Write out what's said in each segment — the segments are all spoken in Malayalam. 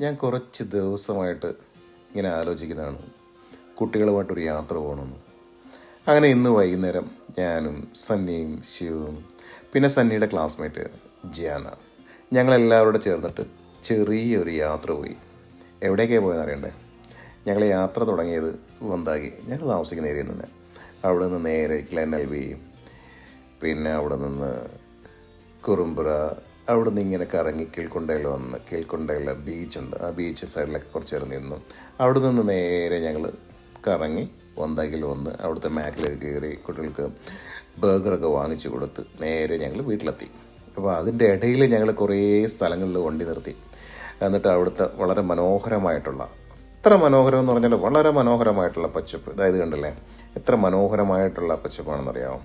ഞാൻ കുറച്ച് ദിവസമായിട്ട് ഇങ്ങനെ ആലോചിക്കുന്നതാണ്. കുട്ടികളുമായിട്ടൊരു യാത്ര പോകണമെന്ന്. അങ്ങനെ ഇന്ന് വൈകുന്നേരം ഞാനും സന്നിയും ശിവും പിന്നെ സന്നിയുടെ ക്ലാസ്മേറ്റ് ജിയാന ഞങ്ങളെല്ലാവരോടെ ചേർന്നിട്ട് ചെറിയൊരു യാത്ര പോയി. എവിടേക്കാണ് പോയെന്ന് അറിയണ്ടേ? ഞങ്ങൾ യാത്ര തുടങ്ങിയത് വന്താകി. ഞങ്ങൾ താമസിക്കുന്ന ഏരിയയിൽ നിന്ന്. അവിടെ നിന്ന് നേരെ ഗ്ലെനൽവി പിന്നെ അവിടെ നിന്ന് കുറുമ്പുറ അവിടെ നിന്ന് ഇങ്ങനെ കറങ്ങി കീഴ്ക്കൊണ്ടയിൽ വന്ന് കീഴ്ക്കൊണ്ടയിൽ ബീച്ചുണ്ട് ആ ബീച്ച് സൈഡിലൊക്കെ കുറച്ച് നേരം നിന്നു. അവിടെ നിന്ന് നേരെ ഞങ്ങൾ കറങ്ങി വന്താകിൽ വന്ന് അവിടുത്തെ മാക്കിലൊക്കെ കയറി കുട്ടികൾക്ക് ബർഗറൊക്കെ വാങ്ങിച്ചു കൊടുത്ത് നേരെ ഞങ്ങൾ വീട്ടിലെത്തി. അപ്പോൾ അതിന്റെ ഇടയിൽ ഞങ്ങൾ കുറേ സ്ഥലങ്ങളിൽ വണ്ടി നിർത്തി. എന്നിട്ട് അവിടുത്തെ വളരെ മനോഹരമായിട്ടുള്ള എത്ര മനോഹരം എന്ന് പറഞ്ഞാൽ വളരെ മനോഹരമായിട്ടുള്ള പച്ചപ്പ് അതായത് കണ്ടല്ലേ? എത്ര മനോഹരമായിട്ടുള്ള പച്ചപ്പാണെന്നറിയാമോ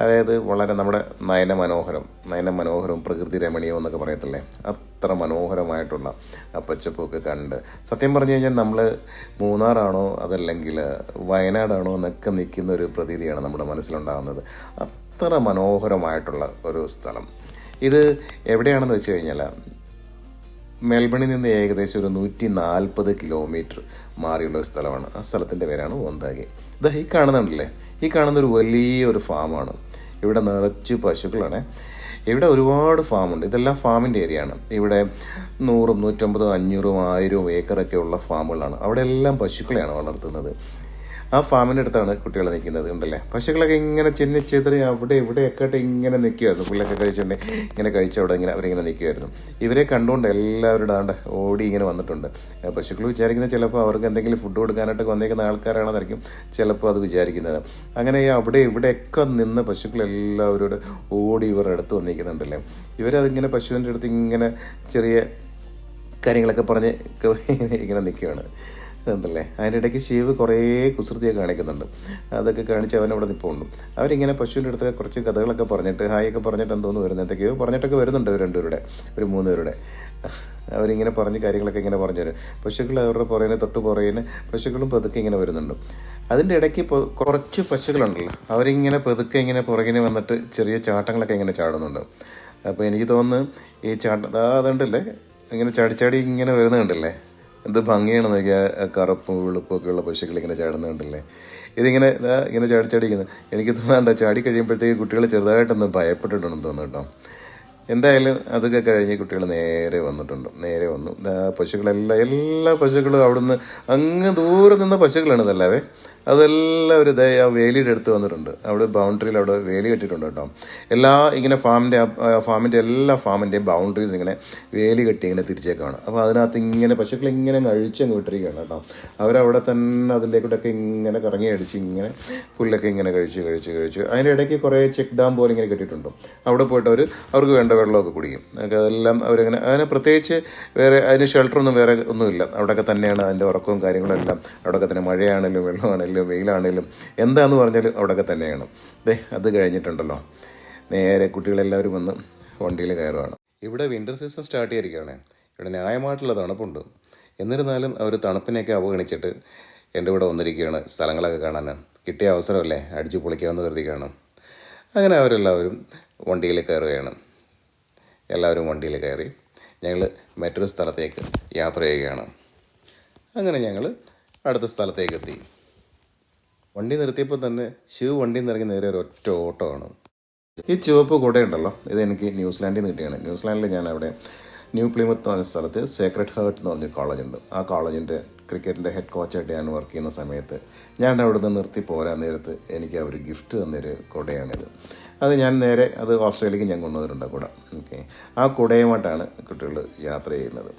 അതായത് വളരെ നമ്മുടെ നയന മനോഹരം നയന മനോഹരവും പ്രകൃതി രമണീയവും എന്നൊക്കെ പറയത്തില്ലേ? അത്ര മനോഹരമായിട്ടുള്ള പച്ചപ്പൊക്കെ കണ്ട്. സത്യം പറഞ്ഞു കഴിഞ്ഞാൽ നമ്മൾ മൂന്നാറാണോ അതല്ലെങ്കിൽ വയനാടാണോ എന്നൊക്കെ നിൽക്കുന്ന ഒരു പ്രതീതിയാണ് നമ്മുടെ മനസ്സിലുണ്ടാകുന്നത്. അത്ര മനോഹരമായിട്ടുള്ള ഒരു സ്ഥലം. ഇത് എവിടെയാണെന്ന് വെച്ച് കഴിഞ്ഞാൽ മെൽബണിൽ നിന്ന് ഏകദേശം ഒരു നൂറ്റി നാൽപ്പത് കിലോമീറ്റർ മാറിയുള്ള ഒരു സ്ഥലമാണ്. ആ സ്ഥലത്തിന്റെ പേരാണ് ഓന്താകെ ഇതാ ഈ കാണുന്നുണ്ടല്ലേ? ഈ കാണുന്ന ഒരു വലിയൊരു ഫാമാണ്. ഇവിടെ നിറച്ച് പശുക്കളാണ്. ഇവിടെ ഒരുപാട് ഫാമുണ്ട്. ഇതെല്ലാം ഫാമിന്റെ ഏരിയയാണ്. ഇവിടെ നൂറും നൂറ്റമ്പതും അഞ്ഞൂറും ആയിരവും ഏക്കറൊക്കെ ഉള്ള ഫാമുകളാണ്. അവിടെ എല്ലാം പശുക്കളെയാണ് വളർത്തുന്നത്. ആ ഫാമിന്റെ അടുത്താണ് കുട്ടികൾ നിൽക്കുന്നത് ഉണ്ടല്ലേ പശുക്കളൊക്കെ ഇങ്ങനെ ചെന്നി ചെതറി അവിടെ ഇവിടെയൊക്കെ ആയിട്ട് ഇങ്ങനെ നിൽക്കുമായിരുന്നു പുല്ലൊക്കെ കഴിച്ചിട്ടുണ്ടെങ്കിൽ ഇങ്ങനെ കഴിച്ച അവിടെ ഇങ്ങനെ അവരിങ്ങനെ നിൽക്കുമായിരുന്നു ഇവരെ കണ്ടുകൊണ്ട് എല്ലാവരും ആണ്ട് ഓടി ഇങ്ങനെ വന്നിട്ടുണ്ട്. പശുക്കൾ വിചാരിക്കുന്നത് ചിലപ്പോൾ അവർക്ക് എന്തെങ്കിലും ഫുഡ് കൊടുക്കാനായിട്ട് വന്നേക്കുന്ന ആൾക്കാരാണെന്നായിരിക്കും ചിലപ്പോൾ അത് വിചാരിക്കുന്നത്. അങ്ങനെ അവിടെ ഇവിടെയൊക്കെ നിന്ന് പശുക്കളെല്ലാവരോട് ഓടി ഇവരുടെ അടുത്ത് വന്നിരിക്കുന്നുണ്ടല്ലേ? ഇവരതിങ്ങനെ പശുവിന്റെ അടുത്ത് ഇങ്ങനെ ചെറിയ കാര്യങ്ങളൊക്കെ പറഞ്ഞ് ഇങ്ങനെ നിൽക്കുകയാണ് അതിന്റെ ഇടയ്ക്ക് ശിവ് കുറേ കുസൃതിയൊക്കെ കാണിക്കുന്നുണ്ട്. അതൊക്കെ കാണിച്ച് അവൻ അവിടെ നിൽപ്പുണ്ട് അവരിങ്ങനെ പശുവിന്റെ അടുത്തൊക്കെ കുറച്ച് കഥകളൊക്കെ പറഞ്ഞിട്ട് ഹായൊക്കെ പറഞ്ഞിട്ട് എന്തോന്ന് വരുന്നത് എന്തൊക്കെയോ പറഞ്ഞിട്ടൊക്കെ വരുന്നുണ്ട് രണ്ടുപേരുടെ ഒരു മൂന്ന് പേരുടെ അവരിങ്ങനെ പറഞ്ഞ് കാര്യങ്ങളൊക്കെ ഇങ്ങനെ പറഞ്ഞു തരും. പശുക്കൾ അവരുടെ പുറകിന് തൊട്ട് പുറകിന് പശുക്കളും പതുക്കെ ഇങ്ങനെ വരുന്നുണ്ട്. അതിന്റെ ഇടയ്ക്ക് കുറച്ച് പശുക്കളുണ്ടല്ലോ. അവരിങ്ങനെ പതുക്കെ ഇങ്ങനെ പുറകിന് വന്നിട്ട് ചെറിയ ചാട്ടങ്ങളൊക്കെ ഇങ്ങനെ ചാടുന്നുണ്ട്. അപ്പോൾ എനിക്ക് തോന്നുന്നു ഈ ചാട്ട അതാ അതുണ്ടല്ലേ? ഇങ്ങനെ ചാടി ചാടി ഇങ്ങനെ വരുന്നുണ്ടല്ലേ എന്ത് ഭംഗിയാണ് നോക്കിയാൽ കറുപ്പും വെളുപ്പും ഒക്കെ ഉള്ള പശുക്കൾ ഇങ്ങനെ ചാടുന്നുണ്ടല്ലേ ഇതിങ്ങനെ ഇതാ ഇങ്ങനെ ചാടി ചാടിക്കുന്നത് എനിക്ക് തോന്നാണ്ട് ചാടി കഴിയുമ്പോഴത്തേക്ക് കുട്ടികൾ ചെറുതായിട്ടൊന്ന് ഭയപ്പെട്ടിട്ടുണ്ടെന്ന് തോന്നുന്നു എന്തായാലും അതൊക്കെ കഴിഞ്ഞ് കുട്ടികൾ നേരെ വന്നിട്ടുണ്ട്. നേരെ വന്നു. പശുക്കളെല്ലാം എല്ലാ പശുക്കളും അവിടുന്ന് അങ്ങ് ദൂരെ നിന്ന പശുക്കളാണ് ഇതല്ലാവേ. അതെല്ലാം ഒരു ആ വേലിയുടെ അടുത്ത് വന്നിട്ടുണ്ട്. അവിടെ ബൗണ്ടറിയിൽ അവിടെ വേലി കെട്ടിയിട്ടുണ്ട് കേട്ടോ. എല്ലാ ഇങ്ങനെ ഫാമിന്റെ ഫാമിന്റെ എല്ലാ ഫാമിന്റെയും ബൗണ്ടറീസ് ഇങ്ങനെ വേലി കെട്ടി ഇങ്ങനെ തിരിച്ചേക്കാണ്. അപ്പോൾ അതിനകത്ത് ഇങ്ങനെ പശുക്കൾ ഇങ്ങനെ അഴിച്ചങ്ങ് വിട്ടിരിക്കുകയാണ് കേട്ടോ. അവരവിടെ തന്നെ അതിലേക്കൂടെയൊക്കെ ഇങ്ങനെ കറങ്ങി അടിച്ച് ഇങ്ങനെ പുല്ലൊക്കെ ഇങ്ങനെ കഴിച്ച് കഴിച്ച് കഴിച്ച് അതിന്റെ ഇടയ്ക്ക് കുറേ ചെക്ക് ഡാം പോലെ ഇങ്ങനെ കെട്ടിയിട്ടുണ്ട്. അവിടെ പോയിട്ട് അവർ അവർക്ക് വേണ്ട വെള്ളമൊക്കെ കുടിക്കും. അതെല്ലാം അവരങ്ങനെ അതിന് പ്രത്യേകിച്ച് വേറെ അതിന് ഷെൽട്ടറൊന്നും വേറെ ഒന്നുമില്ല. അവിടെയൊക്കെ തന്നെയാണ് അതിന്റെ ഉറക്കവും കാര്യങ്ങളും എല്ലാം. അവിടെയൊക്കെ തന്നെ മഴയാണെങ്കിലും വെള്ളമാണെങ്കിലും വെയിലാണെങ്കിലും എന്താന്ന് പറഞ്ഞാലും അവിടെയൊക്കെ തന്നെയാണ്. ദേ അത് കഴിഞ്ഞിട്ടുണ്ടല്ലോ. നേരെ കുട്ടികളെല്ലാവരും വന്ന് വണ്ടിയിൽ കയറുകയാണ് ഇവിടെ വിന്റർ സീസൺ സ്റ്റാർട്ട് ചെയ്തിരിക്കുകയാണ്. ഇവിടെ ന്യായമായിട്ടുള്ള തണുപ്പുണ്ട്. എന്നിരുന്നാലും അവർ തണുപ്പിനെയൊക്കെ അവഗണിച്ചിട്ട് എന്റെ കൂടെ വന്നിരിക്കുകയാണ് സ്ഥലങ്ങളൊക്കെ കാണാൻ. കിട്ടിയ അവസരമല്ലേ? അടിച്ചു പൊളിക്കാമെന്ന് കരുതിക്കുകയാണ് അങ്ങനെ അവരെല്ലാവരും വണ്ടിയിൽ കയറുകയാണ്. എല്ലാവരും വണ്ടിയിൽ കയറി ഞങ്ങൾ മറ്റൊരു സ്ഥലത്തേക്ക് യാത്ര ചെയ്യുകയാണ്. അങ്ങനെ ഞങ്ങൾ അടുത്ത സ്ഥലത്തേക്ക് എത്തി. വണ്ടി നിർത്തിയപ്പോൾ തന്നെ ശിവ് വണ്ടി നിന്ന് ഇറങ്ങി നേരെ ഒരു ഒറ്റ ആണ് ഈ ചുവപ്പ് കൂടെയുണ്ടല്ലോ ഇത് എനിക്ക് ന്യൂസിലാൻഡിൽ നിന്ന് കിട്ടിയാണ്. ന്യൂസിലാൻഡിൽ ഞാൻ അവിടെ ന്യൂ പ്ലിമത്ത് എന്ന് പറഞ്ഞ സ്ഥലത്ത് സേക്രഡ് ഹേർട്ട് എന്ന് പറഞ്ഞ കോളേജുണ്ട് ആ കോളേജിന്റെ ക്രിക്കറ്റിന്റെ ഹെഡ് കോച്ചായിട്ട് ഞാൻ വർക്ക് ചെയ്യുന്ന സമയത്ത് ഞാൻ അവിടെ നിന്ന് നിർത്തി പോരാൻ നേരത്ത് എനിക്ക് അവർ ഗിഫ്റ്റ് തന്നൊരു കുടയാണിത്. അത് ഞാൻ നേരെ അത് ഓസ്ട്രേലിയക്ക് ഞാൻ കൊണ്ടുവന്നിട്ടുണ്ട് കുട. ഓക്കെ ആ കുടയുമായിട്ടാണ് കുട്ടികൾ യാത്ര ചെയ്യുന്നത്.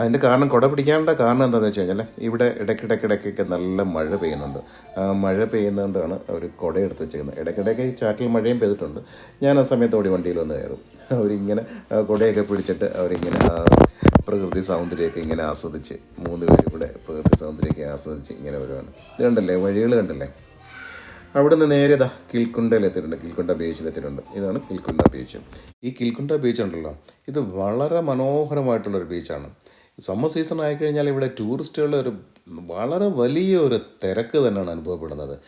അതിന്റെ കാരണം കുട പിടിക്കാനുള്ള കാരണം എന്താണെന്ന് വെച്ച് കഴിഞ്ഞാൽ ഇവിടെ ഇടയ്ക്കിടയ്ക്കിടയ്ക്കൊക്കെ നല്ല മഴ പെയ്യുന്നുണ്ട്. മഴ പെയ്യുന്നതുകൊണ്ടാണ് അവർ കുട എടുത്ത് വെച്ചിരിക്കുന്നത് ഇടയ്ക്കിടയ്ക്ക് ചാറ്റിൽ മഴയും പെയ്തിട്ടുണ്ട്. ഞാൻ ആ സമയത്ത് ഓടി വണ്ടിയിൽ വന്ന് കയറും. അവരിങ്ങനെ കുടയൊക്കെ പിടിച്ചിട്ട് അവരിങ്ങനെ പ്രകൃതി സൗന്ദര്യമൊക്കെ ഇങ്ങനെ ആസ്വദിച്ച് മൂന്ന് പേരും പ്രകൃതി സൗന്ദര്യമൊക്കെ ആസ്വദിച്ച് ഇങ്ങനെ വരുവാണ്. ഇത് കണ്ടല്ലേ വഴികൾ കണ്ടല്ലേ? അവിടുന്ന് നേരെ ഇതാ കിൽക്കുണ്ടയിൽ എത്തിയിട്ടുണ്ട്. കിൽക്കുണ്ട ബീച്ചിൽ എത്തിയിട്ടുണ്ട്. ഇതാണ് കിൽക്കുണ്ട ബീച്ച്. ഈ കിൽക്കുണ്ട ബീച്ച് ഉണ്ടല്ലോ ഇത് വളരെ മനോഹരമായിട്ടുള്ളൊരു ബീച്ചാണ്. സമ്മർ സീസൺ ആയിക്കഴിഞ്ഞാൽ ഇവിടെ ടൂറിസ്റ്റുകളുടെ ഒരു വളരെ വലിയ ഒരു തിരക്ക് തന്നെയാണ് അനുഭവപ്പെടുന്നത്.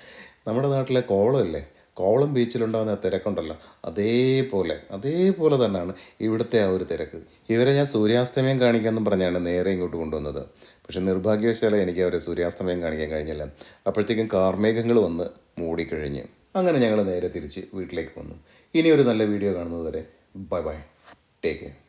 നമ്മുടെ നാട്ടിലെ കോളമല്ലേ? കോളം ബീച്ചിലുണ്ടാകുന്ന തിരക്കുണ്ടല്ലോ. അതേപോലെ അതേപോലെ തന്നെയാണ് ഇവിടുത്തെ ആ ഒരു തിരക്ക്. ഇവരെ ഞാൻ സൂര്യാസ്തമയം കാണിക്കാമെന്നും പറഞ്ഞാണ് നേരെ ഇങ്ങോട്ട് കൊണ്ടുവന്നത്. പക്ഷേ നിർഭാഗ്യവശാല എനിക്ക് അവരെ സൂര്യാസ്തമയം കാണിക്കാൻ കഴിഞ്ഞില്ല. അപ്പോഴത്തേക്കും കാർമേഘങ്ങൾ വന്ന് മൂടിക്കഴിഞ്ഞ് അങ്ങനെ ഞങ്ങൾ നേരെ തിരിച്ച് വീട്ടിലേക്ക് വന്നു. ഇനി ഒരു നല്ല വീഡിയോ കാണുന്നത് വരെ ബൈ ബൈ. Take care.